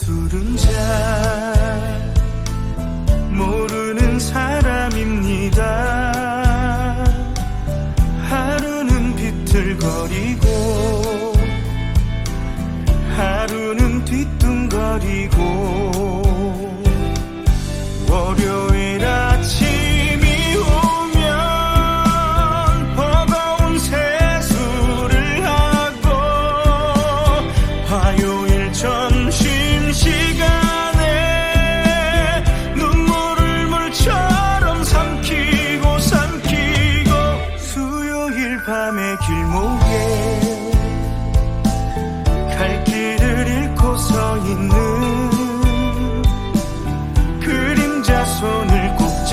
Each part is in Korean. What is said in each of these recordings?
두른 자 모르는 사람입니다. 하루는 비틀거리고 하루는 뒤뚱거리고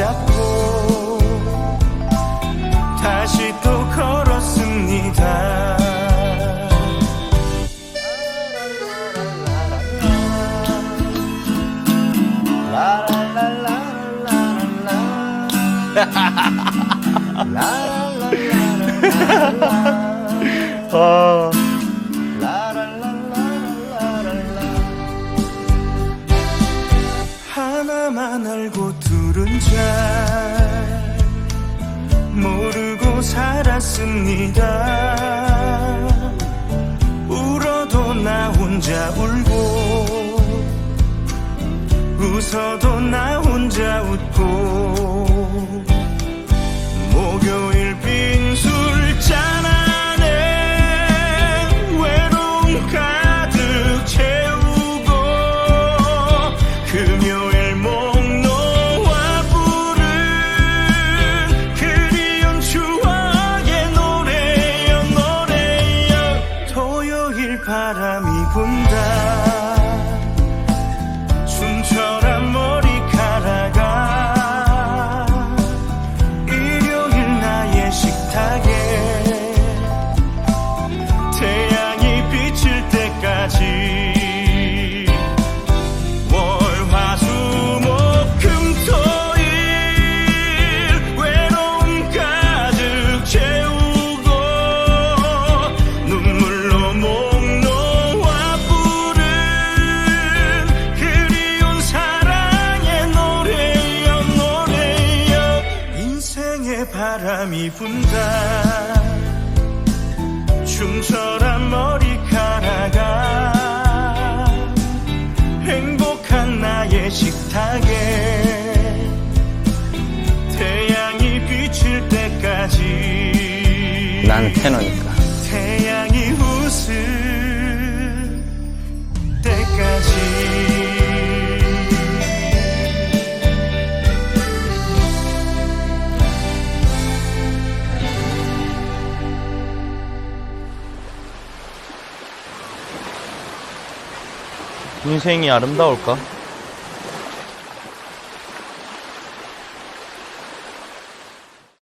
잡고 다시 또 걸었습니다. 아, 하나만 알고 둘은 잘 모르고 살았습니다. 울어도 나 혼자 울고 웃어도 나 혼자 웃고 분 바람이 분다. 춤처럼 머리카락아. 행복한 나의 식탁에 태양이 비칠 때까지. 난 테너니까. 태양이 웃을 때까지 인생이 아름다울까?